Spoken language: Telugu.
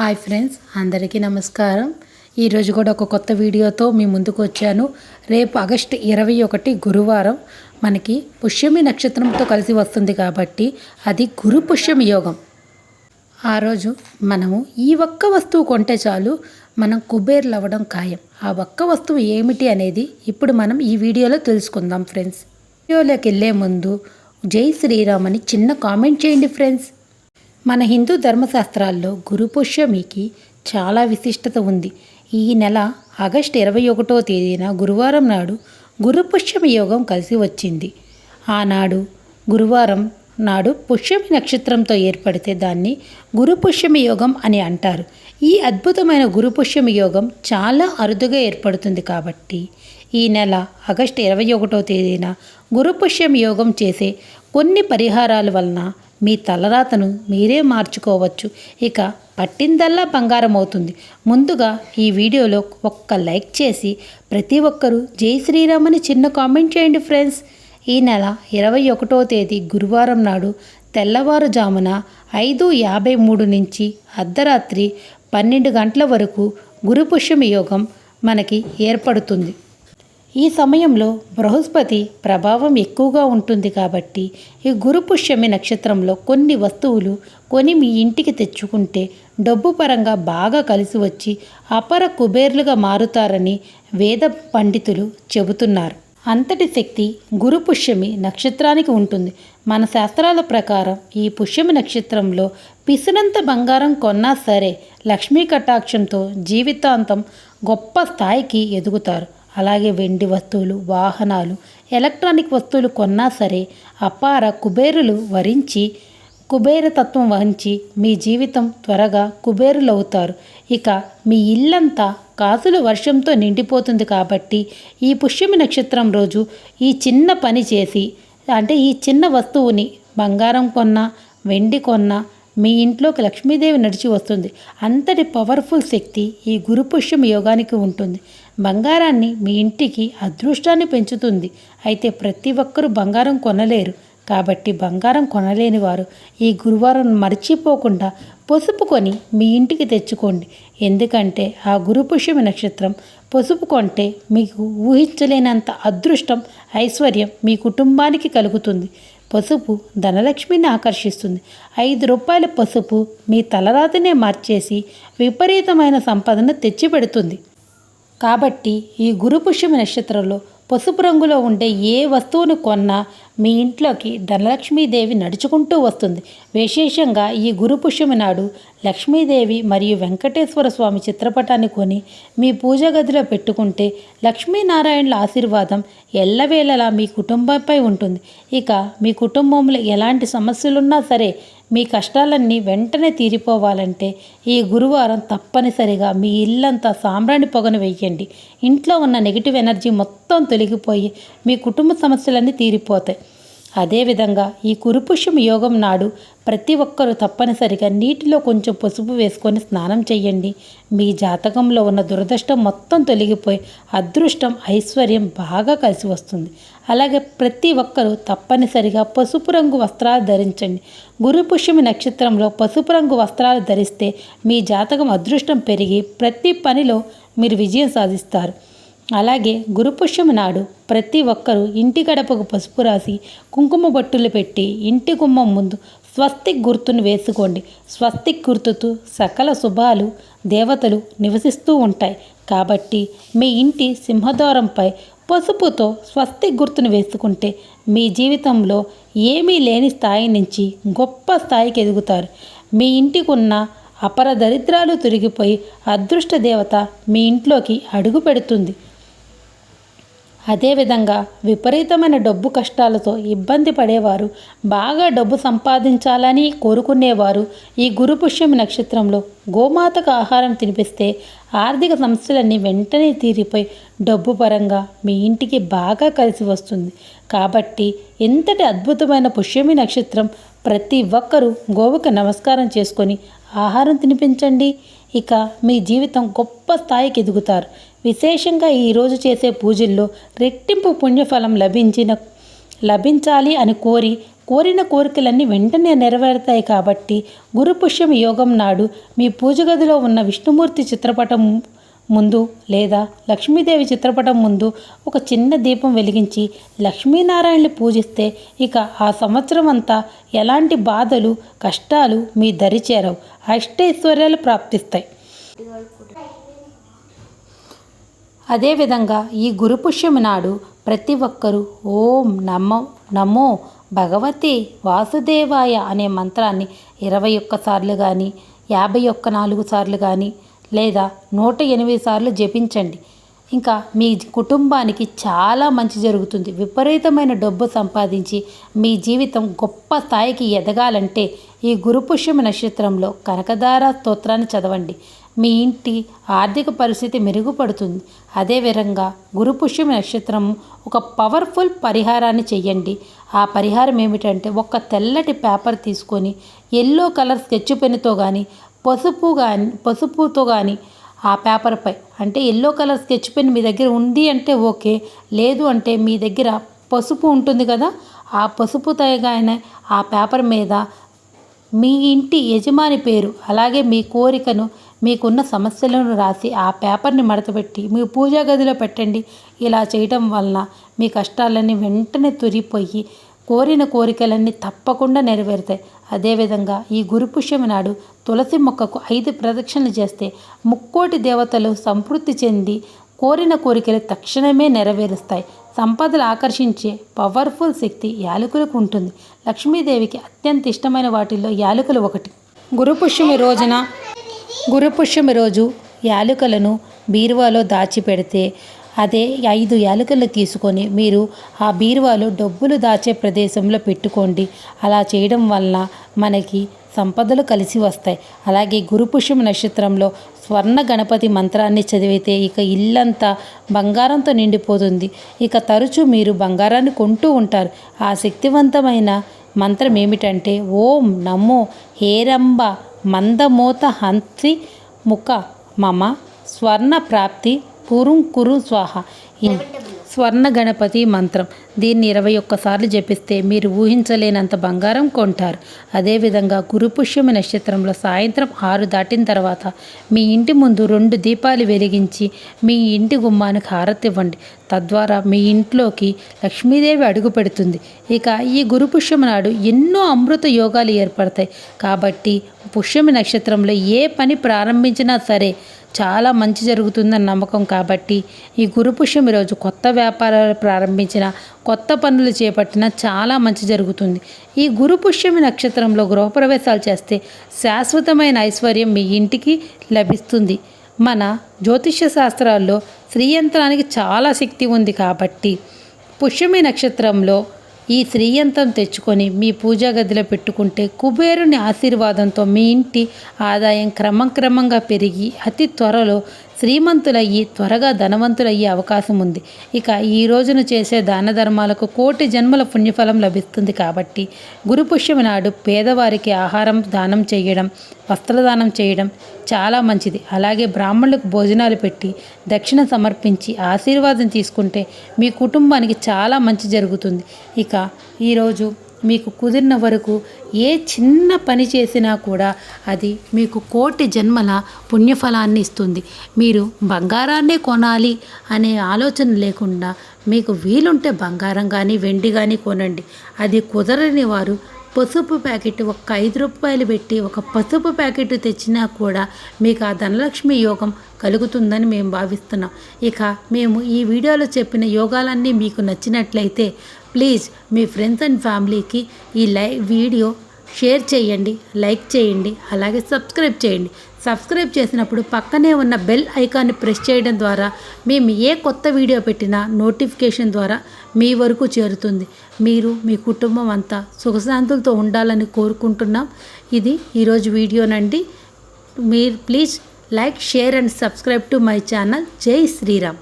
హాయ్ ఫ్రెండ్స్ అందరికీ నమస్కారం. ఈరోజు కూడా ఒక కొత్త వీడియోతో మీ ముందుకు వచ్చాను. రేపు ఆగస్టు ఇరవై ఒకటి గురువారం మనకి పుష్యమి నక్షత్రంతో కలిసి వస్తుంది కాబట్టి అది గురు పుష్యమి యోగం. ఆ రోజు మనము ఈ ఒక్క వస్తువు కొంటే చాలు మనం కుబేర్లు అవ్వడం ఖాయం. ఆ ఒక్క వస్తువు ఏమిటి అనేది ఇప్పుడు మనం ఈ వీడియోలో తెలుసుకుందాం ఫ్రెండ్స్. వీడియోలోకి వెళ్ళే ముందు జై శ్రీరామ్ అని చిన్న కామెంట్ చేయండి ఫ్రెండ్స్. మన హిందూ ధర్మశాస్త్రాల్లో గురు పుష్యమికి చాలా విశిష్టత ఉంది. ఈ నెల ఆగస్టు ఇరవై ఒకటో తేదీన గురువారం నాడు గురు పుష్యమి యోగం కలిసి వచ్చింది. ఆనాడు గురువారం నాడు పుష్యమి నక్షత్రంతో ఏర్పడితే దాన్ని గురు పుష్యమి యోగం అని అంటారు. ఈ అద్భుతమైన గురు పుష్యమి యోగం చాలా అరుదుగా ఏర్పడుతుంది కాబట్టి ఈ నెల ఆగస్టు ఇరవై ఒకటో తేదీన గురుపుష్యమి యోగం చేసే కొన్ని పరిహారాల వలన మీ తలరాతను మీరే మార్చుకోవచ్చు. ఇక పట్టిందల్లా బంగారం అవుతుంది ముందుగా ఈ వీడియోలో ఒక్క లైక్ చేసి ప్రతి ఒక్కరూ జై శ్రీరామ్ అని చిన్న కామెంట్ చేయండి ఫ్రెండ్స్. ఈ నెల ఇరవై ఒకటో తేదీ గురువారం నాడు తెల్లవారుజామున ఐదు యాభై మూడు నుంచి అర్ధరాత్రి పన్నెండు గంటల వరకు గురుపుష్యమి యోగం మనకి ఏర్పడుతుంది. ఈ సమయంలో బృహస్పతి ప్రభావం ఎక్కువగా ఉంటుంది కాబట్టి ఈ గురు పుష్యమి నక్షత్రంలో కొన్ని వస్తువులు కొని మీ ఇంటికి తెచ్చుకుంటే డబ్బు పరంగా బాగా కలిసి వచ్చి అపర కుబేర్లుగా మారుతారని వేద పండితులు చెబుతున్నారు. అంతటి శక్తి గురు పుష్యమి నక్షత్రానికి ఉంటుంది. మన శాస్త్రాల ప్రకారం ఈ పుష్యమి నక్షత్రంలో పిసినంత బంగారం కొన్నా సరే లక్ష్మీ కటాక్షంతో జీవితాంతం గొప్ప స్థాయికి ఎదుగుతారు. అలాగే వెండి వస్తువులు వాహనాలు ఎలక్ట్రానిక్ వస్తువులు కొన్నా సరే అపార కుబేరులు వరించి కుబేరతత్వం వహించి మీ జీవితం త్వరగా కుబేరులవుతారు. ఇక మీ ఇల్లంతా కాసుల వర్షంతో నిండిపోతుంది కాబట్టి ఈ పుష్యమి నక్షత్రం రోజు ఈ చిన్న పని చేసి అంటే ఈ చిన్న వస్తువుని బంగారం కొన్నా వెండి కొన్నా మీ ఇంట్లోకి లక్ష్మీదేవి నడిచి వస్తుంది. అంతటి పవర్ఫుల్ శక్తి ఈ గురు పుష్యం యోగానికి ఉంటుంది. బంగారాన్ని మీ ఇంటికి అదృష్టాన్ని పెంచుతుంది. అయితే ప్రతి ఒక్కరూ బంగారం కొనలేరు. కాబట్టి బంగారం కొనలేని వారు ఈ గురువారం మర్చిపోకుండా పసుపు కొని మీ ఇంటికి తెచ్చుకోండి. ఎందుకంటే ఆ గురుపుష్యమి నక్షత్రం పసుపు కొంటే మీకు ఊహించలేనంత అదృష్టం ఐశ్వర్యం మీ కుటుంబానికి కలుగుతుంది. పసుపు ధనలక్ష్మిని ఆకర్షిస్తుంది. ఐదు రూపాయల పసుపు మీ తలరాతనే మార్చేసి విపరీతమైన సంపదను తెచ్చిపెడుతుంది. కాబట్టి ఈ గురుపుష్యమి నక్షత్రంలో పసుపు రంగులో ఉండే ఏ వస్తువును కొన్నా మీ ఇంట్లోకి ధనలక్ష్మీదేవి నడుచుకుంటూ వస్తుంది. విశేషంగా ఈ గురు పుష్యమి నాడు లక్ష్మీదేవి మరియు వెంకటేశ్వర స్వామి చిత్రపటాన్ని కొని మీ పూజ గదిలో పెట్టుకుంటే లక్ష్మీనారాయణుల ఆశీర్వాదం ఎల్లవేళలా మీ కుటుంబంపై ఉంటుంది. ఇక మీ కుటుంబంలో ఎలాంటి సమస్యలున్నా సరే మీ కష్టాలన్నీ వెంటనే తీరిపోవాలంటే ఈ గురువారం తప్పనిసరిగా మీ ఇల్లంతా సాంబ్రాణి పొగను వెయ్యండి ఇంట్లో ఉన్న నెగిటివ్ ఎనర్జీ మొత్తం తొలగిపోయి మీ కుటుంబ సమస్యలన్నీ తీరిపోతాయి. అదేవిధంగా ఈ కురుపుష్యం యోగం నాడు ప్రతి ఒక్కరూ తప్పనిసరిగా నీటిలో కొంచెం పసుపు వేసుకొని స్నానం చేయండి. మీ జాతకంలో ఉన్న దురదృష్టం మొత్తం తొలగిపోయి అదృష్టం ఐశ్వర్యం బాగా కలిసి వస్తుంది. అలాగే ప్రతి ఒక్కరూ తప్పనిసరిగా పసుపు రంగు వస్త్రాలు ధరించండి. గురు పుష్యమి నక్షత్రంలో పసుపు రంగు వస్త్రాలు ధరిస్తే మీ జాతకం అదృష్టం పెరిగి ప్రతి పనిలో మీరు విజయం సాధిస్తారు. అలాగే గురుపుష్యము నాడు ప్రతి ఒక్కరూ ఇంటి గడపకు పసుపు రాసి కుంకుమ బొట్టులు పెట్టి ఇంటి గుమ్మం ముందు స్వస్తిక్ గుర్తును వేసుకోండి. స్వస్తిక్ గుర్తుతో సకల శుభాలు దేవతలు నివసిస్తూ ఉంటాయి. కాబట్టి మీ ఇంటి సింహద్వారంపై పసుపుతో స్వస్తిక్ గుర్తును వేసుకుంటే మీ జీవితంలో ఏమీ లేని స్థాయి నుంచి గొప్ప స్థాయికి ఎదుగుతారు. మీ ఇంటికున్న అపర దరిద్రాలు తొలగిపోయి అదృష్ట దేవత మీ ఇంట్లోకి అడుగు పెడుతుంది. అదేవిధంగా విపరీతమైన డబ్బు కష్టాలతో ఇబ్బంది పడేవారు బాగా డబ్బు సంపాదించాలని కోరుకునేవారు. ఈ గురు పుష్యమి నక్షత్రంలో గోమాతకు ఆహారం తినిపిస్తే ఆర్థిక సమస్యలన్నీ వెంటనే తీరిపోయి డబ్బు పరంగా మీ ఇంటికి బాగా కలిసి వస్తుంది. కాబట్టి ఎంతటి అద్భుతమైన పుష్యమి నక్షత్రం ప్రతి ఒక్కరూ గోవుకి నమస్కారం చేసుకొని ఆహారం తినిపించండి. ఇక మీ జీవితం గొప్ప స్థాయికి ఎదుగుతారు. విశేషంగా ఈరోజు చేసే పూజల్లో రెట్టింపు పుణ్యఫలం లభించిన లభించాలి అని కోరి కోరిన కోరికలన్నీ వెంటనే నెరవేరుతాయి కాబట్టి గురు పుష్యం యోగం నాడు మీ పూజ గదిలో ఉన్న విష్ణుమూర్తి చిత్రపటం ముందు లేదా లక్ష్మీదేవి చిత్రపటం ముందు ఒక చిన్న దీపం వెలిగించి లక్ష్మీనారాయణని పూజిస్తే ఇక ఆ సంవత్సరం అంతా ఎలాంటి బాధలు కష్టాలు మీ దరి చేరవు. అష్టైశ్వర్యాలు ప్రాప్తిస్తాయి. అదేవిధంగా ఈ గురు పుష్యమి నాడు ప్రతి ఒక్కరూ ఓం నమో నమో భగవతి వాసుదేవాయ అనే మంత్రాన్ని ఇరవై ఒక్కసార్లు కానీ యాభై ఒక్క నాలుగు సార్లు కానీ లేదా నూట ఎనిమిది సార్లు జపించండి. ఇంకా మీ కుటుంబానికి చాలా మంచి జరుగుతుంది. విపరీతమైన డబ్బు సంపాదించి మీ జీవితం గొప్ప స్థాయికి ఎదగాలంటే ఈ గురుపుష్యమ నక్షత్రంలో కనకదార స్తోత్రాన్ని చదవండి. మీ ఇంటి ఆర్థిక పరిస్థితి మెరుగుపడుతుంది. అదేవిధంగా గురుపుష్యమ నక్షత్రం ఒక పవర్ఫుల్ పరిహారాన్ని చెయ్యండి. ఆ పరిహారం ఏమిటంటే ఒక తెల్లటి పేపర్ తీసుకొని ఎల్లో కలర్ స్కెచ్ పెన్నుతో కానీ పసుపు కానీ పసుపుతో కానీ ఆ పేపర్పై అంటే ఎల్లో కలర్ స్కెచ్ పెన్ మీ దగ్గర ఉంది అంటే ఓకే లేదు అంటే మీ దగ్గర పసుపు ఉంటుంది కదా ఆ పసుపు తయగానే ఆ పేపర్ మీద మీ ఇంటి యజమాని పేరు అలాగే మీ కోరికను మీకున్న సమస్యలను రాసి ఆ పేపర్ని మడతపెట్టి మీ పూజా గదిలో పెట్టండి. ఇలా చేయటం వలన మీ కష్టాలన్నీ వెంటనే తొరిగిపోయి కోరిన కోరికలన్నీ తప్పకుండా నెరవేరుతాయి. అదేవిధంగా ఈ గురుపుష్యమి నాడు తులసి మొక్కకు ఐదు ప్రదక్షిణలు చేస్తే ముక్కోటి దేవతలు సంతృప్తి చెంది కోరిన కోరికలు తక్షణమే నెరవేరుస్తాయి. సంపదలు ఆకర్షించే పవర్ఫుల్ శక్తి యాలకులకు ఉంటుంది. లక్ష్మీదేవికి అత్యంత ఇష్టమైన వాటిల్లో యాలకులు ఒకటి. గురుపుష్యమి రోజున గురుపుష్యమి రోజు యాలకులను బీరువాలో దాచిపెడితే అదే ఐదు యాలకులు తీసుకొని మీరు ఆ బీరువాలో డబ్బులు దాచే ప్రదేశంలో పెట్టుకోండి. అలా చేయడం వలన మనకి సంపదలు కలిసి వస్తాయి. అలాగే గురుపుష్యం నక్షత్రంలో స్వర్ణ గణపతి మంత్రాన్ని చదివితే ఇక ఇల్లంతా బంగారంతో నిండిపోతుంది. ఇక తరచూ మీరు బంగారాన్ని కొంటూ ఉంటారు. ఆ శక్తివంతమైన మంత్రం ఏమిటంటే ఓం నమో హేరంబ మందమోత హంసి ముఖ మమ స్వర్ణ ప్రాప్తి కురుం కురు స్వాహ. స్వర్ణ గణపతి మంత్రం. దీన్ని ఇరవై ఒక్కసార్లు జపిస్తే మీరు ఊహించలేనంత బంగారం కొంటారు. అదేవిధంగా గురుపుష్యమి నక్షత్రంలో సాయంత్రం ఆరు దాటిన తర్వాత మీ ఇంటి ముందు రెండు దీపాలు వెలిగించి మీ ఇంటి గుమ్మానికి హారతి ఇవ్వండి. తద్వారా మీ ఇంట్లోకి లక్ష్మీదేవి అడుగు పెడుతుంది. ఇక ఈ గురుపుష్యమి నాడు ఎన్నో అమృత యోగాలు ఏర్పడతాయి. కాబట్టి పుష్యమి నక్షత్రంలో ఏ పని ప్రారంభించినా సరే చాలా మంచి జరుగుతుందని నమ్మకం కాబట్టి ఈ గురు పుష్యమి రోజు కొత్త వ్యాపారాలు ప్రారంభించిన కొత్త పనులు చేపట్టిన చాలా మంచి జరుగుతుంది. ఈ గురు పుష్యమి నక్షత్రంలో గృహప్రవేశాలు చేస్తే శాశ్వతమైన ఐశ్వర్యం మీ ఇంటికి లభిస్తుంది. మన జ్యోతిష్య శాస్త్రాల్లో శ్రీయంత్రానికి చాలా శక్తి ఉంది కాబట్టి పుష్యమి నక్షత్రంలో ఈ శ్రీయంత్రం తెచ్చుకొని మీ పూజా గదిలో పెట్టుకుంటే కుబేరుని ఆశీర్వాదంతో మీ ఇంటి ఆదాయం క్రమక్రమంగా పెరిగి అతి త్వరలో శ్రీమంతులయ్యి త్వరగా ధనవంతులయ్యే అవకాశం ఉంది. ఇక ఈ రోజున చేసే దాన ధర్మాలకు కోటి జన్మల పుణ్యఫలం లభిస్తుంది కాబట్టి గురుపుష్యమి నాడు పేదవారికి ఆహారం దానం చేయడం వస్త్రదానం చేయడం చాలా మంచిది. అలాగే బ్రాహ్మణులకు భోజనాలు పెట్టి దక్షిణ సమర్పించి ఆశీర్వాదం తీసుకుంటే మీ కుటుంబానికి చాలా మంచి జరుగుతుంది. ఇక ఈరోజు మీకు కుదిరిన వరకు ఏ చిన్న పని చేసినా కూడా అది మీకు కోటి జన్మల పుణ్యఫలాన్ని ఇస్తుంది. మీరు బంగారాన్నే కొనాలి అనే ఆలోచన లేకుండా మీకు వీలుంటే బంగారం కానీ వెండి కానీ కొనండి. అది కుదరని వారు పసుపు ప్యాకెట్ ఒక ఐదు రూపాయలు పెట్టి ఒక పసుపు ప్యాకెట్ తెచ్చినా కూడా మీకు ఆ ధనలక్ష్మి యోగం కలుగుతుందని మేము భావిస్తున్నాం. ఇక మేము ఈ వీడియోలో చెప్పిన యోగాలన్నీ మీకు నచ్చినట్లయితే ప్లీజ్ మీ ఫ్రెండ్స్ అండ్ ఫ్యామిలీకి ఈ లై వీడియో షేర్ చేయండి లైక్ చేయండి అలాగే సబ్స్క్రైబ్ చేయండి. సబ్స్క్రైబ్ చేసినప్పుడు పక్కనే ఉన్న బెల్ ఐకాన్ని ప్రెస్ చేయడం ద్వారా మేము ఏ కొత్త వీడియో పెట్టినా నోటిఫికేషన్ ద్వారా మీ వరకు చేరుతుంది. మీరు మీ కుటుంబం అంతా సుఖశాంతులతో ఉండాలని కోరుకుంటున్నాం. ఇది ఈరోజు వీడియోనండి. మీరు please like share and subscribe to my channel. Jai Shriram.